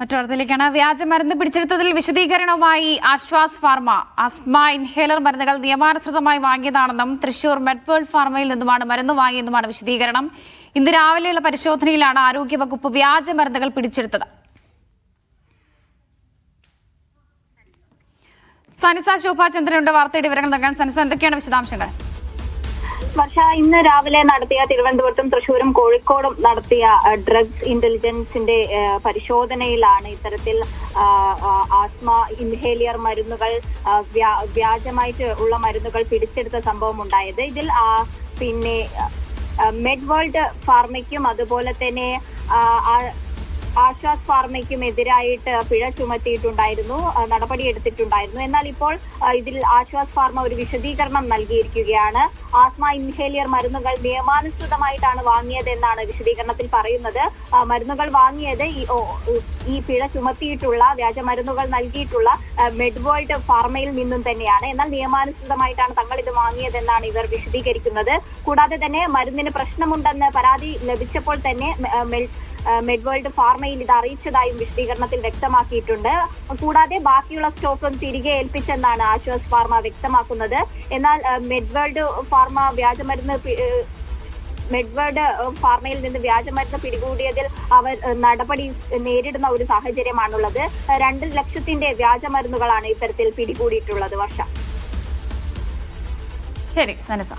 മറ്റൊരിടത്തിലേക്കാണ് വ്യാജമരുന്ന് പിടിച്ചെടുത്തതിൽ വിശദീകരണവുമായി Aswas pharma. Asma inhaler മരുന്നുകൾ നിയമാനുസൃതമായി വാങ്ങിയതാണെന്നും തൃശൂർ മെഡ്വേൾഡ് ഫാർമയിൽ നിന്നുമാണ് മരുന്ന് വാങ്ങിയെന്നുമാണ് വിശദീകരണം. ഇന്ന് രാവിലെയുള്ള പരിശോധനയിലാണ് ആരോഗ്യവകുപ്പ് വ്യാജ മരുന്നുകൾ പിടിച്ചെടുത്തത്. സനിസ ശോഭാചന്ദ്രനുണ്ട് വാർത്തയുടെ വിവരങ്ങൾ നൽകാൻ സനിസ എന്തൊക്കെയാണ് വിശദാംശങ്ങൾ? വർഷ ഇന്ന് രാവിലെ നടത്തിയ തിരുവനന്തപുരത്തും തൃശൂരും കോഴിക്കോടും നടത്തിയ ഡ്രഗ്സ് ഇന്റലിജൻസിന്റെ പരിശോധനയിലാണ് ഇത്തരത്തിൽ ആസ്മ ഇൻഹേലിയർ മരുന്നുകൾ വ്യാജമായിട്ട് ഉള്ള മരുന്നുകൾ പിടിച്ചെടുത്ത സംഭവം ഉണ്ടായത് ഇതിൽ പിന്നെ മെഡ് വേൾഡ് ഫാർമയ്ക്കും അതുപോലെ തന്നെ ആഹ്, ആ- ആശ്വാസ് ഫാർമയ്ക്കും എതിരായിട്ട് പിഴ ചുമത്തിയിട്ടുണ്ടായിരുന്നു നടപടിയെടുത്തിട്ടുണ്ടായിരുന്നു എന്നാൽ ഇപ്പോൾ ഇതിൽ ആശ്വാസ് ഫാർമ ഒരു വിശദീകരണം നൽകിയിരിക്കുകയാണ്. ആസ്മ ഇൻഹേലിയർ മരുന്നുകൾ നിയമാനുസൃതമായിട്ടാണ് വാങ്ങിയതെന്നാണ് വിശദീകരണത്തിൽ പറയുന്നത്. മരുന്നുകൾ വാങ്ങിയത് ഈ പിഴ ചുമത്തിയിട്ടുള്ള വ്യാജ മരുന്നുകൾ നൽകിയിട്ടുള്ള മെഡ്വേൾഡ് ഫാർമയിൽ നിന്നും തന്നെയാണ്. എന്നാൽ നിയമാനുസൃതമായിട്ടാണ് തങ്ങൾ ഇത് വാങ്ങിയതെന്നാണ് ഇവർ വിശദീകരിക്കുന്നത്. കൂടാതെ തന്നെ മരുന്നിന് പ്രശ്നമുണ്ടെന്ന് പരാതി ലഭിച്ചപ്പോൾ തന്നെ മെഡ്വേൾഡ് ഫാർമയിൽ ഇത് അറിയിച്ചതായും വിശദീകരണത്തിൽ വ്യക്തമാക്കിയിട്ടുണ്ട്. കൂടാതെ ബാക്കിയുള്ള സ്റ്റോക്കും തിരികെ ഏൽപ്പിച്ചെന്നാണ് ആശ്വാസ് ഫാർമ വ്യക്തമാക്കുന്നത്. എന്നാൽ മെഡ്വേൾഡ് ഫാർമ വ്യാജമരുന്ന് മെഡ്വേർഡ് ഫാർമയിൽ നിന്ന് വ്യാജമരുന്ന് പിടികൂടിയതിൽ അവർ നടപടി നേരിടുന്ന ഒരു സാഹചര്യമാണുള്ളത്. രണ്ട് ലക്ഷത്തിന്റെ വ്യാജമരുന്നുകളാണ് ഇത്തരത്തിൽ പിടികൂടിയിട്ടുള്ളത് വർഷം. ശരി സനിസ.